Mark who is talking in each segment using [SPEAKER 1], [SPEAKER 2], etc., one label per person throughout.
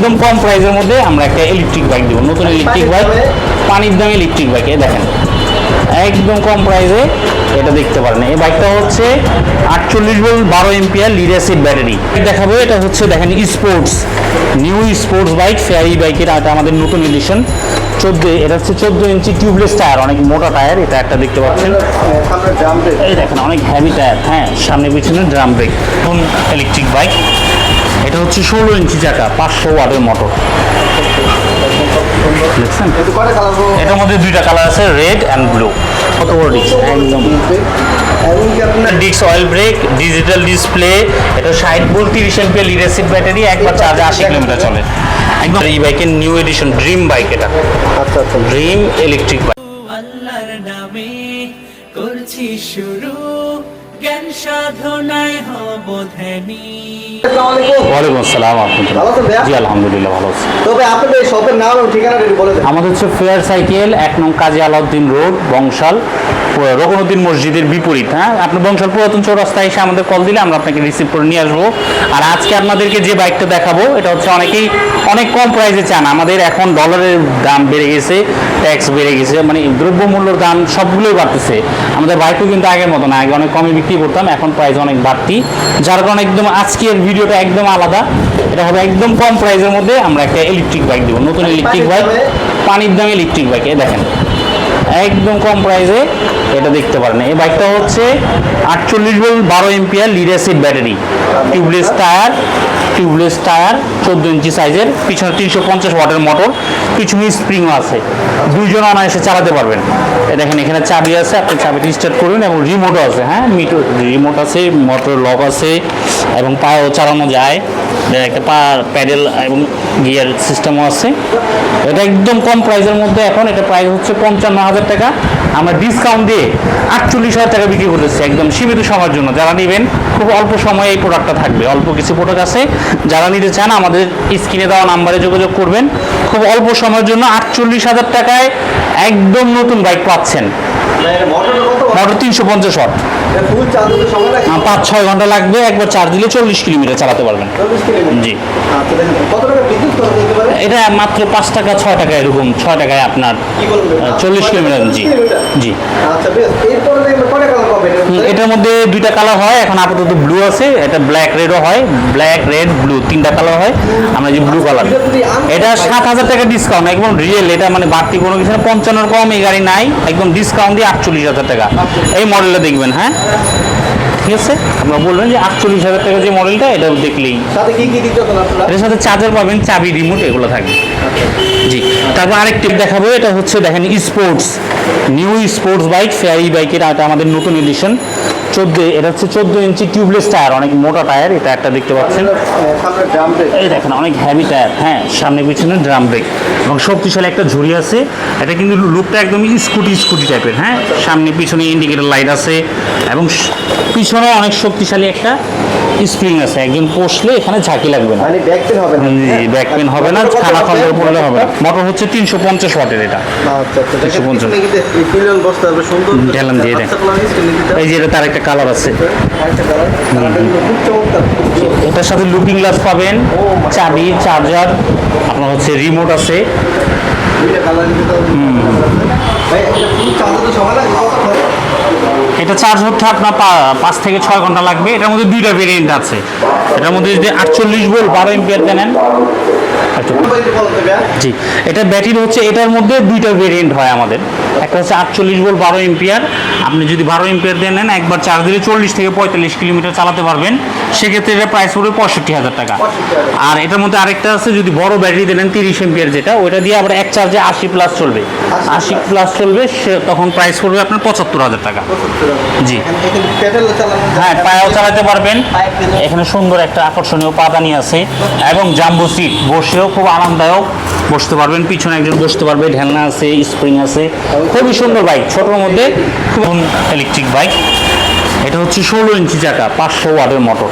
[SPEAKER 1] একদম কম প্রাইসের মধ্যে আমরা একটা ইলেকট্রিক বাইক দেবো নতুন ইলেকট্রিক বাইক পানির দামে ইলেকট্রিক বাইক দেখেন। একদম কম প্রাইসে এটা দেখতে পারেন। এই বাইকটা হচ্ছে আটচল্লিশ ভোল্ট বারো এমপিআর লিড অ্যাসিড ব্যাটারি দেখাবো এটা হচ্ছে দেখেন স্পোর্টস নিউ স্পোর্টস বাইক ফেয়ারি বাইকের এটা আমাদের নতুন এডিশন চোদ্দ এটা হচ্ছে চোদ্দ ইঞ্চি টিউবলেস টায়ার অনেক মোটা টায়ার এটা একটা দেখতে পাচ্ছেন। এই দেখেন অনেক হ্যাভি টায়ার হ্যাঁ সামনে পিছনে ড্রাম ব্রেক নতুন ইলেকট্রিক বাইক এটা হচ্ছে ষোলো ইঞ্চি চাকা পাঁচশো ওয়াটের মোটর দেখছেন? এটার মধ্যে দুইটা কালার আছে রেড অ্যান্ড ব্লু কত বড় ডিস্ক একদম।
[SPEAKER 2] আপনার
[SPEAKER 1] disc oil brake digital display এটা ষাট ভোল্ট তিরিশ এমপিএল লিডারশিপ ব্যাটারি একবার চার্জে আশি কিলোমিটার চলে। একদম। এই বাইকের নিউ এডিশন ড্রিম বাইক এটা।
[SPEAKER 2] আচ্ছা আচ্ছা।
[SPEAKER 1] ড্রিম ইলেকট্রিক বাইক
[SPEAKER 3] আল্লাহর নামে করছি শুরু। জ্ঞান সাধনায় হব ধ্যানী।
[SPEAKER 1] ওয়ালাইকুম আসসালাম আলহামদুলিল্লাহ
[SPEAKER 2] ভালো আছেন ভাইয়া?
[SPEAKER 1] জি আলহামদুলিল্লাহ ভালো আছি।
[SPEAKER 2] তবে আপনাদের শপের নাম এবং ঠিকানাটা একটু বলে
[SPEAKER 1] আমাদের হচ্ছে ফেয়ার সাইকেল এক নং কাজী আলাউদ্দিন রোড বংশাল রকনুদ্দিন মসজিদের বিপরীত হ্যাঁ? আপনি বংশাল পুরাতন চৌরাস্তায় এসে আমাদের কল দিলে আমরা আপনাকে রিসিভ করে নিয়ে আসব। আর আজকে আপনাদেরকে যে বাইকটা দেখাবো এটা হচ্ছে অনেকেই অনেক কম প্রাইসে চান। আমাদের এখন ডলারের দাম বেড়ে গেছে ট্যাক্স বেড়ে গেছে মানে দ্রব্যমূল্যর দাম সবগুলোই বাড়তেছে। আমাদের বাইকও কিন্তু আগের মতো না আগে অনেক কমে বিক্রি করতাম এখন প্রাইস অনেক বাড়তি। যার কারণে একদম আজকের ভিডিওটা একদম আলাদা। এটা হবে একদম কম প্রাইসের মধ্যে আমরা একটা ইলেকট্রিক বাইক দেবো। নতুন ইলেকট্রিক বাইক পানির দামে ইলেকট্রিক বাইক দেখেন। একদম কম প্রাইসে এটা দেখতে পারেন। এই বাইকটা হচ্ছে আটচল্লিশ ভোল্ট বারো MPR lead acid battery tubeless tyre tubeless tyre চোদ্দ ইঞ্চি সাইজের পিছনে তিনশো পঞ্চাশ ওয়াটের মোটর পিছনে স্প্রিংও আছে। দুইজন অনায়াসে চালাতে পারবেন। দেখেন, এখানে চাবি আছে, আপনি চাবিটি স্টার্ট করবেন এবং রিমোটও আছে হ্যাঁ? মিটো রিমোট আছে মোটর লক আছে এবং পায়েও চালানো যায়। একটা পা প্যাডেল এবং গিয়ার সিস্টেমও আছে। এটা একদম কম প্রাইসের মধ্যে এখন, এটা প্রাইস হচ্ছে পঞ্চান্ন হাজার টাকা আমরা ডিসকাউন্ট দিয়ে আটচল্লিশ হাজার টাকা বিক্রি করতেছি একদম সীমিত সময়ের জন্য। যারা নেবেন খুব অল্প সময়ে এই প্রোডাক্টটা থাকবে। অল্প কিছু প্রোডাক্ট আছে। যারা নিতে চান আমাদের স্ক্রিনে দেওয়া নাম্বারে যোগাযোগ করবেন। খুব অল্প সময়ের জন্য আটচল্লিশ হাজার টাকায় একদম নতুন বাইক পাচ্ছেন। মোটর তিনশো পঞ্চাশ আহ, পাঁচ ছয় ঘণ্টা লাগবে একবার চার্জ দিলে চল্লিশ কিলোমিটার চালাতে পারবেন। জি।
[SPEAKER 2] আচ্ছা
[SPEAKER 1] এটা মাত্র পাঁচ টাকা ছয় টাকা এরকম ছয় টাকায় আপনার চল্লিশ কিলোমিটার জি জি।
[SPEAKER 2] আচ্ছা?
[SPEAKER 1] এটার মধ্যে দুইটা কালার হয় এখন আপাতত ব্লু আছে এটা ব্ল্যাক রেডও হয় ব্ল্যাক রেড ব্লু তিনটা কালার হয় আমরা যে ব্লু কালার
[SPEAKER 2] এটা হয়-
[SPEAKER 1] সাত হাজার টাকা ডিসকাউন্ট একদম রিয়েল এটা মানে বাড়তি কোনো কিছু না পঞ্চান্নর কম এই গাড়ি নাই একদম ডিসকাউন্ট দিয়ে আটচল্লিশ হাজার টাকা। এই মডেলটা দেখবেন হ্যাঁ? ঠিক আছে? আপনারা বলবেন যে আটচল্লিশ হাজার টাকা যে মডেলটা এটা দেখলেই।
[SPEAKER 2] সাথে কি কি
[SPEAKER 1] এটার সাথে চার্জার পাবেন চাবি রিমোট এগুলো থাকবে। জি। তারপর আরেকটি দেখাবো এটা হচ্ছে দেখেন স্পোর্টস নিউ স্পোর্টস বাইক ফেয়ারি বাইকের এটা আমাদের নতুন এডিশন চোদ্দ এটা হচ্ছে চোদ্দ ইঞ্চি টিউবলেস টায়ার অনেক মোটা টায়ার এটা একটা দেখতে পাচ্ছেন। এই দেখেন অনেক হেভি টায়ার হ্যাঁ সামনে পিছনে ড্রাম ব্রেক এবং শক্তিশালী একটা ঝুড়ি আছে এটা কিন্তু লুকটা একদম স্কুটি স্কুটি টাইপের হ্যাঁ? সামনে পিছনে ইন্ডিকেটর লাইট আছে এবং পিছনে অনেক শক্তিশালী একটা স্প্রিং আছে। একজন বসলে এখানে ঝাঁকি লাগবে না।
[SPEAKER 2] মানে ব্যাক পেন হবে না।
[SPEAKER 1] ব্যাক পেন হবে না খানা
[SPEAKER 2] কত
[SPEAKER 1] খন্ডের পড়লে হবে না। মোটর হচ্ছে তিনশো পঞ্চাশ ওয়াটের এটা।
[SPEAKER 2] আচ্ছা আচ্ছা দেখেন
[SPEAKER 1] 150
[SPEAKER 2] পিছনে কিন্তু এই পিলিয়ন বসতে হবে সুন্দর
[SPEAKER 1] ঢেলান দিয়ে দেন।
[SPEAKER 2] colour স্ক্রিনে দিতে হবে।
[SPEAKER 1] এই যে এটা তার একটা কালার আছে। এটার সাথে লুকিং গ্লাস পাবেন, চাবি চার্জার আপনার হচ্ছে রিমোট আছে।
[SPEAKER 2] এটা চার্জ হতে
[SPEAKER 1] আপনার পাঁচ থেকে ছয় ঘণ্টা লাগবে। এটার মধ্যে দুইটা ভেরিয়েন্ট আছে। এটার মধ্যে যদি আটচল্লিশ ভোল্ট বারো এম্পিয়ার দেন আচ্ছা। জি এটা ব্যাটারি হচ্ছে এটার মধ্যে দুইটা ভেরিয়েন্ট হয় আমাদের। একটা হচ্ছে আটচল্লিশ ভোল্ট বারো এম্পিয়ার আপনি যদি বারো এম্পিয়ার দিয়ে নেন একবার চার্জ দিলে চল্লিশ থেকে পঁয়তাল্লিশ কিলোমিটার চালাতে পারবেন। সেক্ষেত্রে এটা প্রাইস পড়বে পঁয়ষট্টি হাজার টাকা। আর এটার মধ্যে আরেকটা আছে যদি বড় ব্যাটারি দিয়ে নেন তিরিশ এম্পিয়ার যেটা ওইটা দিয়ে আবার এক চার্জে আশি প্লাস চলবে। আশি প্লাস চলবে সে তখন প্রাইস পড়বে আপনার পঁচাত্তর হাজার টাকা। জি। হ্যাঁ পায়েও চালাতে পারবেন। এখানে সুন্দর একটা আকর্ষণীয় পাদানি আছে। এবং জাম্বো সিট বসেও খুব আরামদায়ক। বসতে পারবেন, পিছনে একজন বসতে পারবে, ঢেলনা আছে, স্প্রিং আছে। খুবই সুন্দর বাইক, ছোটোর মধ্যে খুব ইলেকট্রিক বাইক। এটা হচ্ছে ষোলো ইঞ্চি চাকা, পাঁচশো ওয়াটের মোটর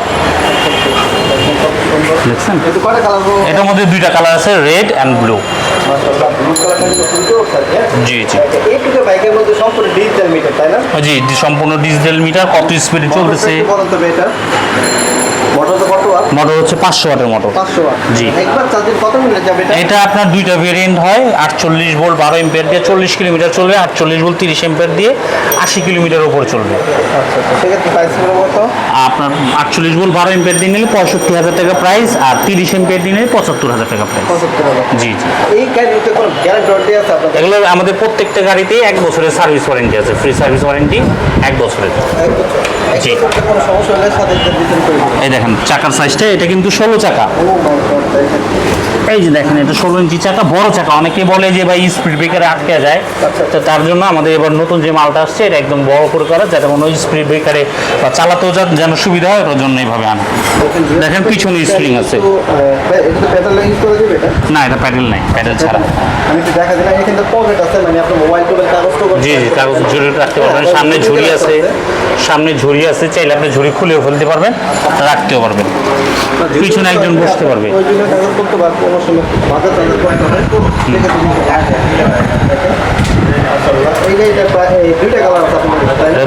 [SPEAKER 1] দেখছেন? এটার মধ্যে দুইটা কালার আছে রেড অ্যান্ড ব্লু? জি জি।
[SPEAKER 2] বাইকের মধ্যে ডিজিটাল মিটার তাই না?
[SPEAKER 1] জি সম্পূর্ণ ডিজিটাল মিটার কত স্পিডে চলতেছে?
[SPEAKER 2] মোটর তো কত ওয়াট
[SPEAKER 1] হচ্ছে পাঁচশো ওয়াটের মোটর জি।
[SPEAKER 2] কত এটা?
[SPEAKER 1] আপনার দুইটা ভেরিয়েন্ট হয় আটচল্লিশ ভোল্ট বারো এম্পিয়ার দিয়ে চল্লিশ কিলোমিটার চলবে আটচল্লিশ ভোল্ট তিরিশ এম্পিয়ার দিয়ে আশি কিলোমিটার উপরে চলবে।
[SPEAKER 2] আচ্ছা আচ্ছা
[SPEAKER 1] আপনার আটচল্লিশ ভোল্ট বারো এম্পিয়ার দিয়ে নিলে পঁয়ষট্টি হাজার টাকা প্রাইস আর তিরিশ এম্পিয়ার দিয়ে নিলে পঁচাত্তর হাজার টাকা প্রাইস জি জি।
[SPEAKER 2] এই গাড়িতে কোনো গ্যারান্টি আছে
[SPEAKER 1] এগুলো আমাদের প্রত্যেকটা গাড়িতেই এক বছরের সার্ভিস ওয়ারেন্টি আছে। ফ্রি সার্ভিস ওয়ারেন্টি এক বছরের।
[SPEAKER 2] এক বছর। এক কোনো
[SPEAKER 1] এই দেখেন, চাকার সাইজটা এটা কিন্তু ষোলো চাকা। এই যে দেখেন, এটা ষোলো ইঞ্চি চাকা, বড় চাকা। অনেকে বলে যে, ভাই স্পিড ব্রেকারে আটকে যায়। তো তার জন্য আমাদের এবার নতুন যে মালটা আসছে, এটা একদম বড় করে করা, যাতে মনে স্পিড ব্রেকারে বা চালাতেও যেন সুবিধা হয়, ওটার জন্য এইভাবে আনা। দেখেন, পিছনে স্প্রিং আছে। না, এটা প্যাডেল নাই প্যাডেল ছাড়া। জি জি, কাগজ ঝুড়ি রাখতে পারবেন। সামনে ঝুড়ি আছে, সামনে ঝুড়ি আছে, চাইলে আপনি ঝুড়ি খুলেও ফেলতে পারবেন, রাখতেও পারবেন। পিছনে একজন বসতে পারবে।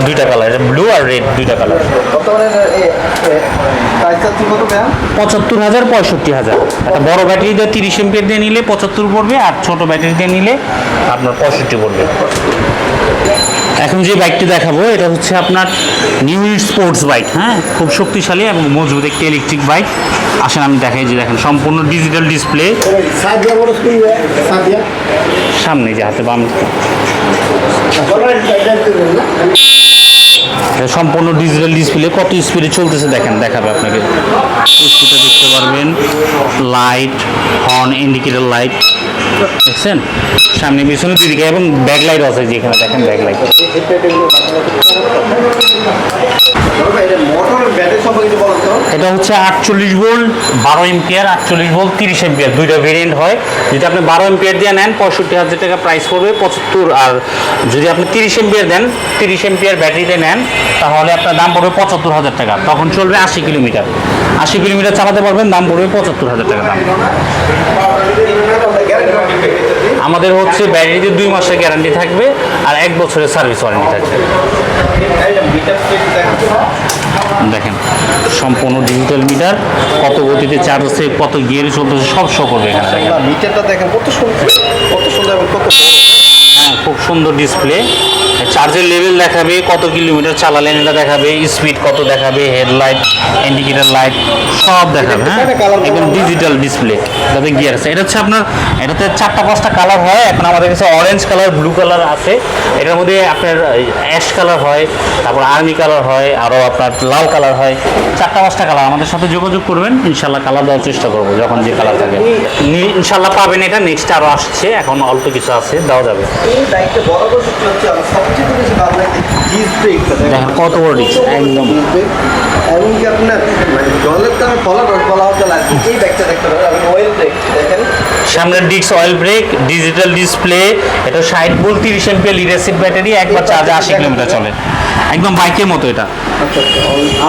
[SPEAKER 2] দুইটা কালার
[SPEAKER 1] ব্লু আর রেড দুইটা কালার পঁচাত্তর হাজার পঁয়ষট্টি হাজার। একটা বড় ব্যাটারি দিয়ে তিরিশ এমপিয়ার দিয়ে নিলে পঁচাত্তর পড়বে, আর ছোট ব্যাটারি দিয়ে নিলে আপনার পঁয়ষট্টি পড়বে। এখন যে বাইকটি দেখাবো, এটা হচ্ছে আপনার নিউ স্পোর্টস বাইক হ্যাঁ? খুব শক্তিশালী এবং মজবুত একটি ইলেকট্রিক বাইক আসেন, আমি দেখাই যে দেখেন, সম্পূর্ণ ডিজিটাল ডিসপ্লে সামনে যে হাতে বাম। সম্পূর্ণ ডিজিটাল ডিসপ্লে কত স্পিডে চলতেছে দেখেন, দেখাবে আপনাকে। স্পিডে দেখতে পারবেন লাইট হর্ন ইন্ডিকেটর লাইট দেখছেন? সামনে পিছনে দুদিকে এবং ব্যাক লাইট আছে যেখানে দেখেন ব্যাক লাইট এটা হচ্ছে আটচল্লিশ ভোল্ট, বারো এম্পিয়ার আটচল্লিশ ভোল্ট, তিরিশ এম্পিয়ার দুইটা ভেরিয়েন্ট হয়। যদি আপনি বারো এম্পিয়ার দিয়ে নেন, পঁয়ষট্টি হাজার টাকা প্রাইস পড়বে পঁচাত্তর। আর যদি আপনি তিরিশ এম্পিয়ার দেন, তিরিশ এম্পিয়ার ব্যাটারিতে নেন, তাহলে আপনার দাম পড়বে পঁচাত্তর হাজার টাকা। তখন চলবে আশি কিলোমিটার। আশি কিলোমিটার চালাতে পারবেন, দাম পড়বে পঁচাত্তর হাজার টাকা দাম। Gracias. আমাদের হচ্ছে ব্যাটারিতে দুই মাসের গ্যারান্টি থাকবে আর এক বছরের সার্ভিস ওয়ারেন্টি থাকবে। দেখেন সম্পূর্ণ ডিজিটাল মিটার কত গতিতে চার্জ আছে কত গিয়ারে চলতেছে সব শো করবে এখানে।
[SPEAKER 2] মিটারটা দেখেন কত সুন্দর কত সুন্দর এবং কত
[SPEAKER 1] হ্যাঁ খুব সুন্দর ডিসপ্লে চার্জের লেভেল দেখাবে কত কিলোমিটার চালালেন এটা দেখাবে স্পিড কত দেখাবে হেডলাইট ইন্ডিকেটার লাইট সব দেখাবে হ্যাঁ? একদম ডিজিটাল ডিসপ্লে এটাতে গিয়ার আছে। এটা হচ্ছে আপনার এটাতে চারটা পাঁচটা কালার হয় এখন আমাদের কাছে অরেঞ্জ কালার ব্লু কালার আছে। এটার মধ্যে আপনার অ্যাশ কালার হয় তারপর আর্মি কালার হয় আরও আপনার লাল কালার হয়। চারটা পাঁচটা কালার আমাদের সাথে যোগাযোগ করবেন ইনশাল্লাহ কালার দেওয়ার চেষ্টা করব যখন যে কালার থাকে। ইনশাল্লাহ পাবেন এটা নেক্সট আরও আসছে এখন অল্প কিছু আছে দেওয়া যাবে।
[SPEAKER 2] ডিস
[SPEAKER 1] দেখেন। কত বড় একদম।
[SPEAKER 2] আপনার মানে জলের তো আমি ফলা হতে লাগবে এই ব্যাগটা দেখতে পারেন এবং অয়েল ব্রেক দেখেন।
[SPEAKER 1] সামনের disc oil brake digital display এটা ষাট ভোল্ট তিরিশ এমপিএল লিডারশিপ ব্যাটারি একবার চার্জে আশি কিলোমিটার চলে। একদম বাইকের মতো এটা।
[SPEAKER 2] আচ্ছা আচ্ছা।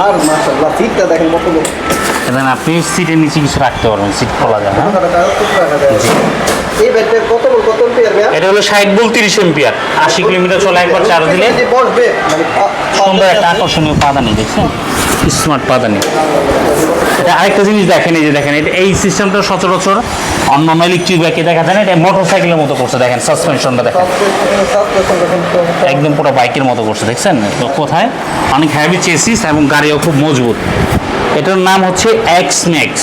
[SPEAKER 2] আর মাশাআল্লাহ সিটটা দেখেন কত
[SPEAKER 1] আপনি সিটের নিচে কিছু রাখতে পারবেন সিট খোলা যায় হ্যাঁ?
[SPEAKER 2] যায়। এই ব্যাগটা কত বড় কত এম্পিয়ার
[SPEAKER 1] এটা হলো কিলোমিটার চলে একবার চার্জ দিলে।
[SPEAKER 2] বসবে মানে
[SPEAKER 1] সুন্দর একটা আকর্ষণীয় পাদানি দেখছেন? স্মার্ট পাদানি আরেকটা জিনিস দেখেন, এই যে দেখেন, এটা এই সিস্টেমটা সচরাচর অন্য অন্য ইলেকট্রিক বাইকে দেখা যায় না এটা মোটর সাইকেলের মতো করছে, দেখেন সাসপেনশনটা দেখেন। একদম পুরো বাইকের মতো করছে, দেখছেন? কোথায়? অনেক হ্যাভি চেসিস এবং গাড়িও খুব মজবুত। এটার নাম হচ্ছে এক্স ম্যাক্স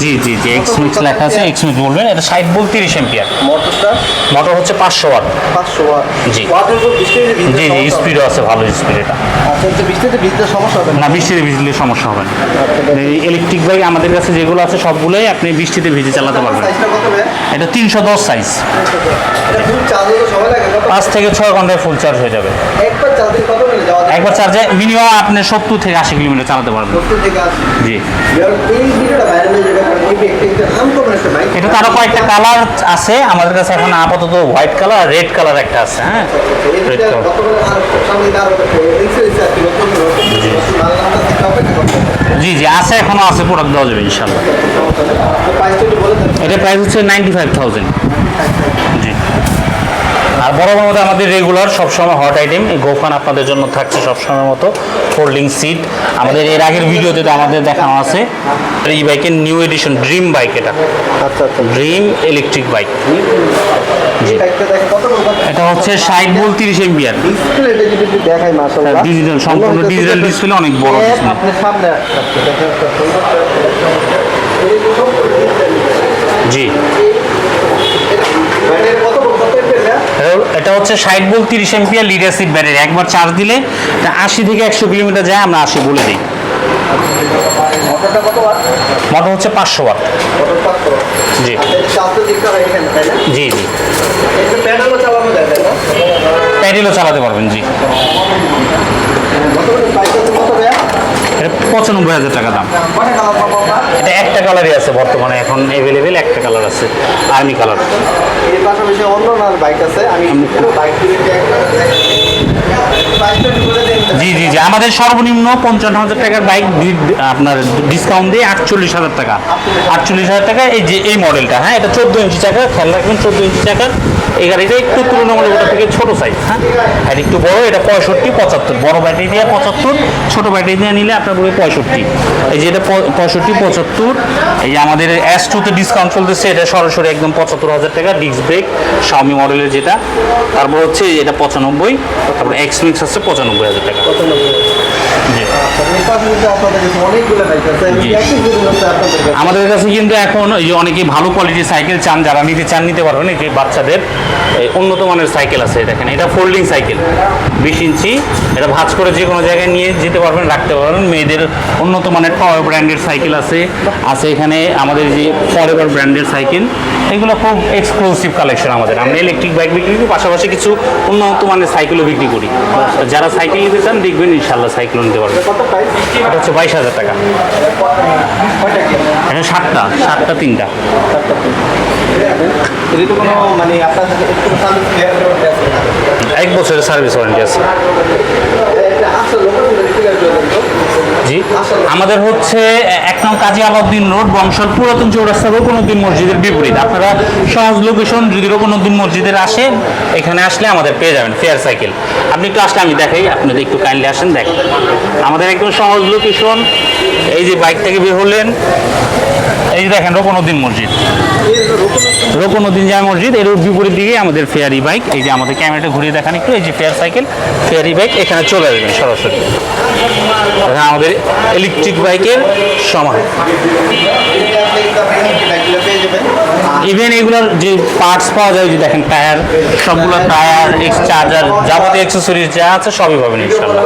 [SPEAKER 1] জি জি জি এক্স ম্যাক্স লেখা আছে এক্স ম্যাক্স বলবেন। এটা ষাট বল তিরিশ এম্পিয়ার
[SPEAKER 2] মোটরটা
[SPEAKER 1] মোটর হচ্ছে পাঁচশো ওয়াট
[SPEAKER 2] পাঁচশো ওয়াট
[SPEAKER 1] জি। জি জি স্পিডও আছে ভালো স্পিড এটা
[SPEAKER 2] আচ্ছা তো বৃষ্টিতে ভিজলে সমস্যা হবে না?
[SPEAKER 1] বৃষ্টিতে ভিজলে সমস্যা হবে না। এই ইলেকট্রিক বাইক আমাদের কাছে যেগুলো আছে সবগুলোই আপনি বৃষ্টিতে ভিজে চালাতে পারবেন। এটা তিনশো দশ সাইজ
[SPEAKER 2] এটা ফুল চার্জ হতে সময় লাগে কত
[SPEAKER 1] পাঁচ থেকে ছয় ঘন্টায় ফুল চার্জ হয়ে যাবে।
[SPEAKER 2] একবার চার্জে
[SPEAKER 1] মিনিমাম আপনি সত্তর থেকে আশি কিলোমিটার চালাতে পারবেন। জি। এটা তো আরও কয়েকটা কালার আছে। আমাদের কাছে এখন আপাতত হোয়াইট কালার রেড কালার একটা আছে হ্যাঁ? রেড জি। জি আছে এখনও আছে প্রোডাক্ট দেওয়া যাবে ইনশাল্লাহ এটা প্রাইস হচ্ছে নাইনটি ফাইভ থাউজেন্ড জি। আর বড় মতো আমাদের রেগুলার সবসময় হট আইটেম গোফান আপনাদের জন্য থাকছে সবসময় মতো ফোল্ডিং সিট আমাদের এর আগের ভিডিওতে তো আমাদের দেখানো আছে এই বাইকের নিউ এডিশন ড্রিম বাইক এটা।
[SPEAKER 2] আচ্ছা আচ্ছা।
[SPEAKER 1] ড্রিম ইলেকট্রিক বাইক জি। এটা হচ্ছে ষাট বল তিরিশ
[SPEAKER 2] মাশাআল্লাহ।
[SPEAKER 1] ডিজিটাল সম্পূর্ণ ডিজিটাল ডিসপ্লে অনেক বড়
[SPEAKER 2] App
[SPEAKER 1] ডিসপ্লে
[SPEAKER 2] আপনার সামনে আসছে দেখেন একটা সুন্দর
[SPEAKER 1] জি
[SPEAKER 2] ব্যাটারি কত বড় কত এটা
[SPEAKER 1] হচ্ছে ষাট বল তিরিশ এমপিআর লিডারশিপ ব্যাটারি একবার চার্জ দিলে আশি থেকে একশো কিলোমিটার যায়, আমরা আশি বলে দিই। মোটর হচ্ছে পাঁচশো ওয়াট জি। জি জি।
[SPEAKER 2] প্যাডেলও
[SPEAKER 1] চালাতে পারবেন, জি। পঁচানব্বই হাজার টাকা দাম। এটা কালারই আছে বর্তমানে এখন অ্যাভেলেবেল একটা কালার আছে আর্মি
[SPEAKER 2] কালারের পাশাপাশি অন্য বাইক আছে আমি বাইক
[SPEAKER 1] জি জি জি আমাদের সর্বনিম্ন পঞ্চান্ন হাজার টাকার বাইক আপনার ডিসকাউন্ট দিয়ে আটচল্লিশ হাজার টাকা। আটচল্লিশ হাজার। টাকা এই যে এই মডেলটা হ্যাঁ এটা চোদ্দ ইঞ্চি চাকা খেয়াল রাখবেন চোদ্দ ইঞ্চি চাকার। এই গাড়িটা একটু তুলনামূলক ওটা থেকে ছোটো সাইজ হ্যাঁ। আর একটু বড় এটা পঁয়ষট্টি পঁচাত্তর। বড় ব্যাটারি দিয়ে পঁচাত্তর ছোটো ব্যাটারি দিয়ে নিলে আপনার পড়বে পঁয়ষট্টি। এই যে এটা পঁয়ষট্টি পঁচাত্তর এই যে আমাদের এস টুতে ডিসকাউন্ট চলতেছে এটা সরাসরি একদম পঁচাত্তর হাজার টাকা ডিস্ক ব্রেক শাওমি মডেলের যেটা। তারপর হচ্ছে এটা পঁচানব্বই তারপর এক্স মিক্স আছে পঁচানব্বই হাজার টাকা।
[SPEAKER 2] হচ্ছে
[SPEAKER 1] আমাদের কাছে কিন্তু এখন এই অনেকে ভালো কোয়ালিটির সাইকেল চান যারা নিতে চান নিতে পারবেন। এই যে বাচ্চাদের উন্নত মানের সাইকেল আছে দেখেন এটা ফোল্ডিং সাইকেল বিশ ইঞ্চি এটা ভাঁজ করে যে কোনো জায়গায় নিয়ে যেতে পারবেন রাখতে পারবেন। মেয়েদের উন্নত মানের পাওয়ার ব্র্যান্ডের সাইকেল আছে আছে এখানে আমাদের যে ফরএভার ব্র্যান্ডের সাইকেল, এগুলো খুব এক্সক্লুসিভ কালেকশন আমাদের। আমরা ইলেকট্রিক বাইক বিক্রি করি, পাশাপাশি কিছু উন্নত মানের সাইকেলও বিক্রি করি। যারা সাইকেল নিতে চান, দেখবেন ইনশাল্লাহ সাইকেল নিতে পারবেন। এটা হচ্ছে বাইশ হাজার টাকা। এটা সাতটা সাতটা, তিনটা।
[SPEAKER 2] আছে
[SPEAKER 1] এক বছরের সার্ভিস ওয়ারেন্টি আছে। জি আমাদের হচ্ছে এক নং কাজী আলাউদ্দিন রোড, বংশাল পুরাতন চৌরাস্তা রোকনুদ্দিন মসজিদের বিপরীত। আপনারা সহজ লোকেশন যদি রোকনুদ্দিন মসজিদের আসেন এখানে আসলে আমাদের পেয়ে যাবেন ফেয়ার সাইকেল আপনি একটু আসলে আমি দেখাই, আপনাদের একটু কাইন্ডলি আসেন, দেখেন। আমাদের একদম সহজ লোকেশন এই যে বাইক থেকে বের হলেন, এই যে দেখেন রোকনুদ্দিন মসজিদ। রোকনুদ্দিন জামা মসজিদ, এর বিপরীত দিকে আমাদের ফেয়ারি বাইক এই যে আমাদের ক্যামেরাটা ঘুরিয়ে দেখান একটু, এই যে ফেয়ার সাইকেল ফেয়ারি বাইক এখানে চলে আসবেন সরাসরি। আমাদের ইলেকট্রিক বাইকের সমান। ইভেন এগুলোর যে পার্টস পাওয়া যায়, যে দেখেন টায়ার সবগুলো টায়ার এক্স চার্জার যাবতীয় অ্যাক্সেসরিজ যা আছে, সবই পাবেন ইনশাল্লাহ